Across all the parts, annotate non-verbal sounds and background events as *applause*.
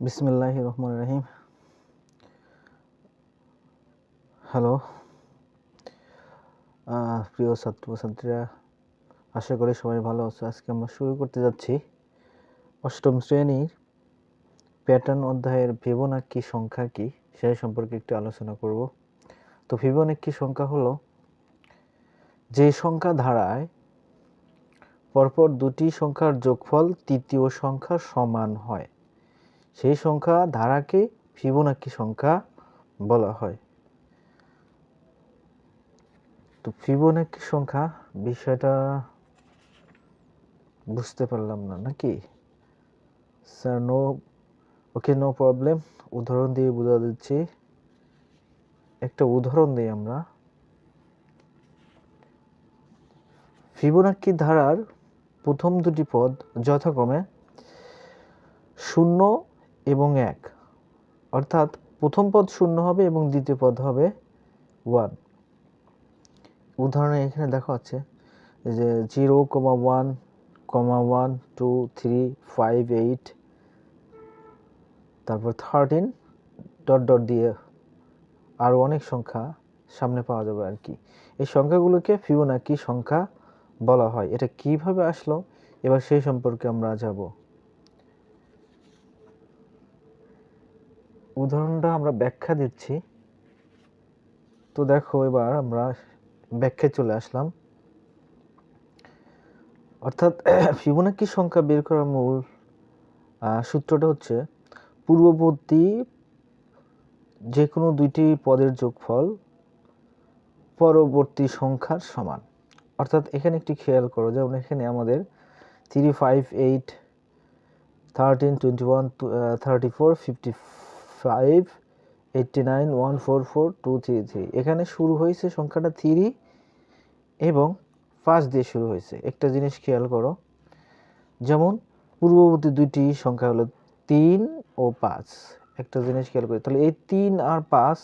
বিসমিল্লাহ রহমান রহিম। হ্যালো প্রিয় ছাত্রছাত্রীরা, আশা করি সবাই ভালো আছো। আজকে আমরা শুরু করতে যাচ্ছি অষ্টম শ্রেণির প্যাটার্ন অধ্যায়ের ফিবোনাক্কি সংখ্যা কি সেই সম্পর্কে একটু আলোচনা করব। তো ফিবোনাক্কি সংখ্যা হলো, যে সংখ্যা ধারায় পরপর দুটি সংখ্যার যোগফল তৃতীয় সংখ্যার সমান হয়। সেই সংখ্যা ধারাকে ফিবোনাক্কি সংখ্যা বলা হয়। তো ফিবোনাক্কি সংখ্যা বিষয়টা বুঝতে পারলাম না, নাকি? Sir no okay no problem উদাহরণ দিয়ে বোঝা দিচ্ছি একটা উদাহরণ দিই আমরা। ফিবোনাক্কি ধারার প্রথম দুটি পদ যথাক্রমে শূন্য এবং এক। অর্থাৎ প্রথম পদ শূন্য হবে এবং দ্বিতীয় পদ হবে ওয়ান উদাহরণে এখানে দেখা হচ্ছে যে zero comma one comma one two three five eight তারপর থার্টিন ডট ডট দিয়ে আরও অনেক সংখ্যা সামনে পাওয়া যাবে আর কি। এই সংখ্যাগুলোকে ফিবোনাকি সংখ্যা বলা হয়। এটা কীভাবে আসলো? এবার সেই সম্পর্কে আমরা যাব। উদাহরণটা আমরা ব্যাখ্যা দিচ্ছি। তো দেখো এবার আমরা ব্যাখ্যায় চলে আসলাম। অর্থাৎ *clears throat* ফিবোনাকি সংখ্যা বের করার মূল সূত্রটা হচ্ছে পূর্ববর্তী যে কোনো দুইটি পদের যোগফল পরবর্তী সংখ্যার সমান। অর্থাৎ এখানে একটি খেয়াল করো, যেমন এখানে আমাদের three five eight thirteen twenty one thirty four fifty five eighty nine one four four two three three এখানে শুরু হয়েছে সংখ্যাটা থ্রি এবং পাঁচ দিয়ে শুরু হয়েছে। একটা জিনিস খেয়াল করো, যেমন পূর্ববর্তী দুইটি সংখ্যা হলো তিন ও পাঁচ। একটা জিনিস খেয়াল করি, তাহলে এই তিন আর পাঁচ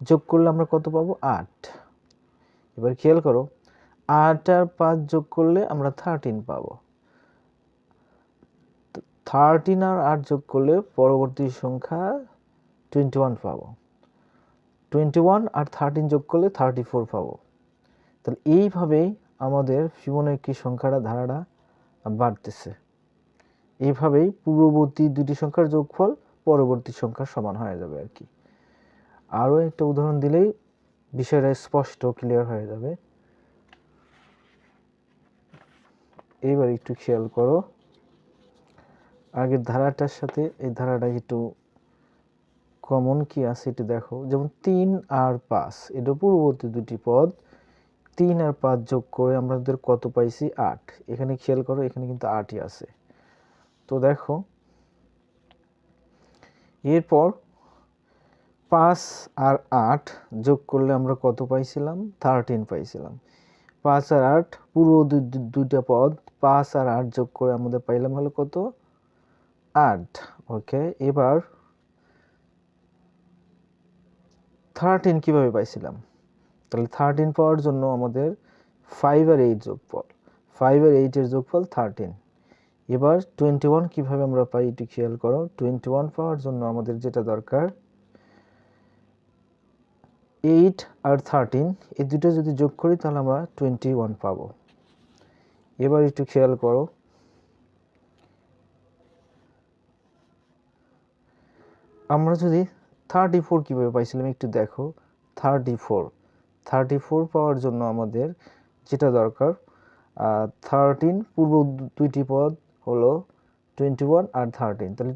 যোগ করলে আমরা কত পাবো? আট। এবার খেয়াল করো, আট আর পাঁচ যোগ করলে আমরা থার্টিন পাবো। থার্টিন আর আট যোগ করলে পরবর্তী সংখ্যা টোয়েন্টি ওয়ান পাবো। টোয়েন্টি ওয়ান আর থার্টিন যোগ করলে থার্টি ফোর পাবো। তাহলে এইভাবেই আমাদের ফিবোনাকি সংখ্যাটা, ধারাটা বাড়তেছে। এইভাবেই পূর্ববর্তী দুটি সংখ্যার যোগফল পরবর্তী সংখ্যার সমান হয়ে যাবে আর কি। আরও একটা উদাহরণ দিলেই বিষয়টা স্পষ্ট ক্লিয়ার হয়ে যাবে। এইবার একটু খেয়াল করো। আগের ধারাটার সাথে এই ধারাটা একটু কমন কি আছে এটা দেখো। যেমন তিন আর পাঁচ, এটা পূর্ববর্তী দুটি পদ। তিন আর পাঁচ যোগ করে আমাদের কত পাইছি? আট। এখানে খেয়াল করো, এখানে কিন্তু আটই আছে। তো দেখো, এরপর পাঁচ আর আট যোগ করলে আমরা কত পাইছিলাম? থার্টিন পাইছিলাম। পাঁচ আর আট পূর্ব দুইটা পদ, পাঁচ আর আট যোগ করে আমাদের পাইলাম হলো কত? আট ওকে এবার থার্টিন কীভাবে পাইছিলাম? তাহলে থার্টিন পাওয়ার জন্য আমাদের ফাইভ আর এইট যোগফল। ফাইভ আর এইটের যোগফল থার্টিন এবার টোয়েন্টি ওয়ান কীভাবে আমরা পাই, একটু খেয়াল করো। টোয়েন্টি ওয়ান পাওয়ার জন্য আমাদের যেটা দরকার এইট আর থার্টিন এই দুটো যদি যোগ করি তাহলে আমরা টোয়েন্টি ওয়ান পাবো। এবার একটু খেয়াল করো। আমরা যদি থার্টি ফোর কীভাবে পাইছিলাম একটু দেখো। থার্টি ফোর থার্টি ফোর পাওয়ার জন্য আমাদের যেটা দরকার থার্টিন পূর্ব দুইটি পদ হলো টোয়েন্টি ওয়ান আর থার্টিন তাহলে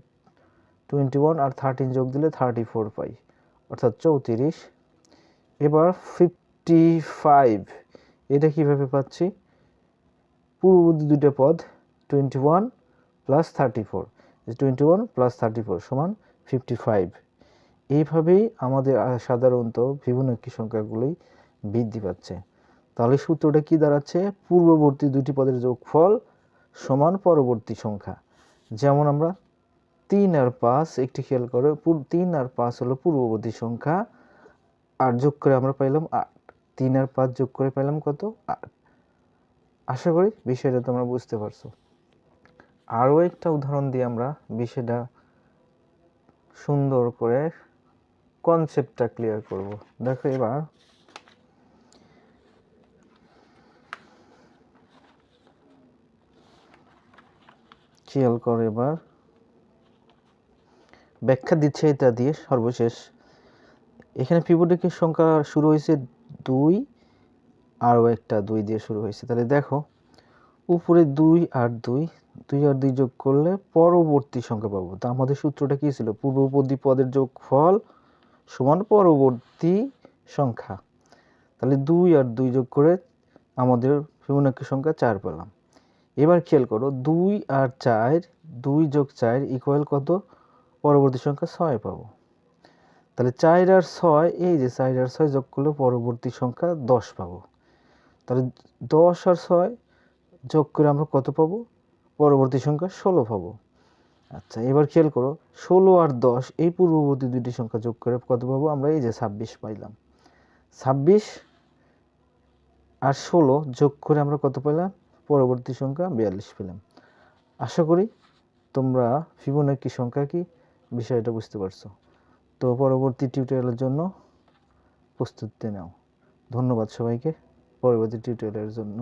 টোয়েন্টি ওয়ান আর থার্টিন যোগ দিলে থার্টি ফোর পাই, অর্থাৎ চৌত্রিশ। এবার ফিফটি ফাইভ এটা কীভাবে পাচ্ছি? পূর্ববর্তী দুইটা পদ twenty one plus thirty four twenty one plus thirty four সমান ফিফটি ফাইভ এইভাবেই আমাদের সাধারণত ফিবোনাক্কি সংখ্যাগুলোই বৃদ্ধি পাচ্ছে। তাহলে সূত্রটা কি দাঁড়াচ্ছে? পূর্ববর্তী দুটি পদের যোগফল সমান পরবর্তী সংখ্যা। যেমন আমরা তিন আর পাঁচ, একটি খেয়াল করে তিন আর পাঁচ হলো পূর্ববর্তী সংখ্যা। আট যোগ করে আমরা পাইলাম আট। তিন আর পাঁচ যোগ করে পাইলাম কত? আট। আশা করি বিষয়টা তোমরা বুঝতে পারছ। আরও একটা উদাহরণ দিয়ে আমরা বিষয়টা সুন্দর করে কনসেপ্টটা ক্লিয়ার করব। দেখো এবার। খেয়াল করো এবার। ব্যাখ্যা দিচ্ছে এটা দিয়ে সর্বশেষ। এখানে পিভটের সংখ্যা শুরু হয়েছে দুই, আরও একটা দুই দিয়ে শুরু হয়েছে। তাহলে দেখো, উপরে দুই আর দুই দুই আর দুই যোগ করলে পরবর্তী সংখ্যা পাবো। তা আমাদের সূত্রটা কি ছিল? পূর্ববর্তী পদের যোগফল সমান পরবর্তী সংখ্যা। তাহলে দুই আর দুই যোগ করে আমাদের ফিবোনাক্কি সংখ্যা চার পেলাম। এবার খেয়াল করো, দুই আর চার, দুই যোগ চার ইকুয়াল কত? পরবর্তী সংখ্যা ছয় পাবো। তাহলে চার আর ছয়, এই যে চার আর ছয় যোগ করলে পরবর্তী সংখ্যা দশ পাবো। তাহলে দশ আর ছয় যোগ করে আমরা কত পাবো? পরবর্তী সংখ্যা ষোলো পাবো। আচ্ছা এবার খেয়াল করো, ষোলো আর দশ, এই পূর্ববর্তী দুটি সংখ্যা যোগ করে কত পাবো? আমরা এই যে ছাব্বিশ পাইলাম। ছাব্বিশ আর ষোলো যোগ করে আমরা কত পেলাম পরবর্তী সংখ্যা বিয়াল্লিশ পেলাম। আশা করি তোমরা ফিবোনাক্কি সংখ্যা কি বিষয়টা বুঝতে পারছ। তো পরবর্তী টিউটোরিয়ালের জন্য প্রস্তুতি নাও। ধন্যবাদ সবাইকে। পরবর্তী টিউটোরিয়ালের জন্য।